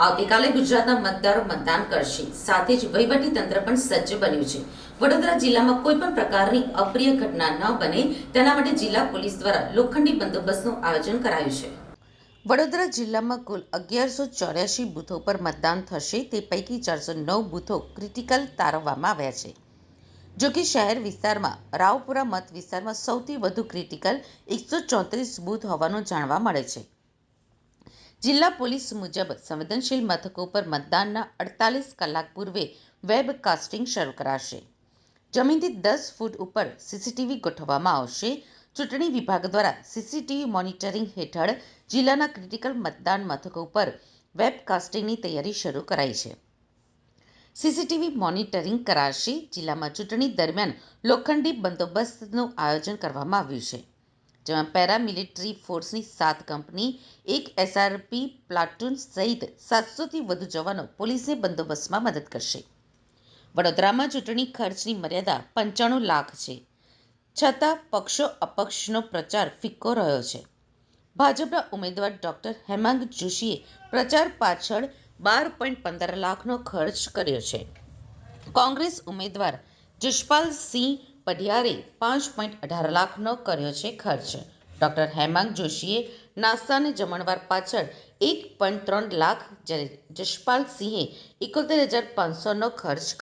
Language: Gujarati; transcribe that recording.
આવતીકાલે ગુજરાતના મતદારો મતદાન કરશે. સાથે જ વહીવટી તંત્ર પણ સજ્જ બન્યું છે. વડોદરા જિલ્લામાં કોઈ પણ પ્રકારની અપ્રિય ઘટના ન બને તેના માટે જિલ્લા પોલીસ દ્વારા લોખંડી બંદોબસ્તનું આયોજન કરાયું છે. વડોદરા જિલ્લામાં કુલ અગિયારસો ચોર્યાસી બૂથો પર મતદાન થશે. તે પૈકી ચારસો નવ બૂથો ક્રિટિકલ તારવવામાં આવ્યા છે. જો કે શહેર વિસ્તારમાં, રાવપુરા મત વિસ્તારમાં સૌથી વધુ ક્રિટિકલ એકસો ચોત્રીસ બૂથ હોવાનું જાણવા મળે છે. જિલ્લા પોલીસ મુજબ સંવેદનશીલ મથકો પર મતદાનના અડતાલીસ કલાક પૂર્વે વેબ કાસ્ટિંગ શરૂ કરાશે. જમીનથી દસ ફૂટ ઉપર સીસીટીવી ગોઠવવામાં આવશે. ચૂંટણી વિભાગ દ્વારા સીસીટીવી મોનિટરિંગ હેઠળ જિલ્લાના ક્રિટિકલ મતદાન મથકો પર વેબકાસ્ટિંગની તૈયારી શરૂ કરાઈ છે. સીસીટીવી મોનિટરિંગ કરાશે. જિલ્લામાં ચૂંટણી દરમિયાન લોખંડી બંદોબસ્તનું આયોજન કરવામાં આવ્યું છે. જેમાં પેરામિલિટરી ફોર્સની સાત કંપની, એક એસઆરપી પ્લાટૂન સહિત સાતસોથી વધુ જવાનો પોલીસને બંદોબસ્તમાં મદદ કરશે. વડોદરામાં ચૂંટણી ખર્ચની મર્યાદા પંચાણું લાખ છે. છતાં પક્ષો અપક્ષનો પ્રચાર ફિક્કો રહ્યો છે. ભાજપના ઉમેદવાર ડોક્ટર હેમાંગ જોશીએ પ્રચાર પાછળ બાર પોઈન્ટ પંદર લાખનો ખર્ચ કર્યો છે. કોંગ્રેસ ઉમેદવાર જશપાલસિંહ પઢિયારે પાંચ પોઈન્ટ અઢાર લાખનો કર્યો છે ખર્ચ. ડોક્ટર હેમાંગ જોશીએ નાસ્તા જમણવાર પાછળ એક પોઈન્ટ ત્રણ લાખ, જ્યારે જશપાલસિંહે એકોતેર હજાર પાંચસોનો ખર્ચ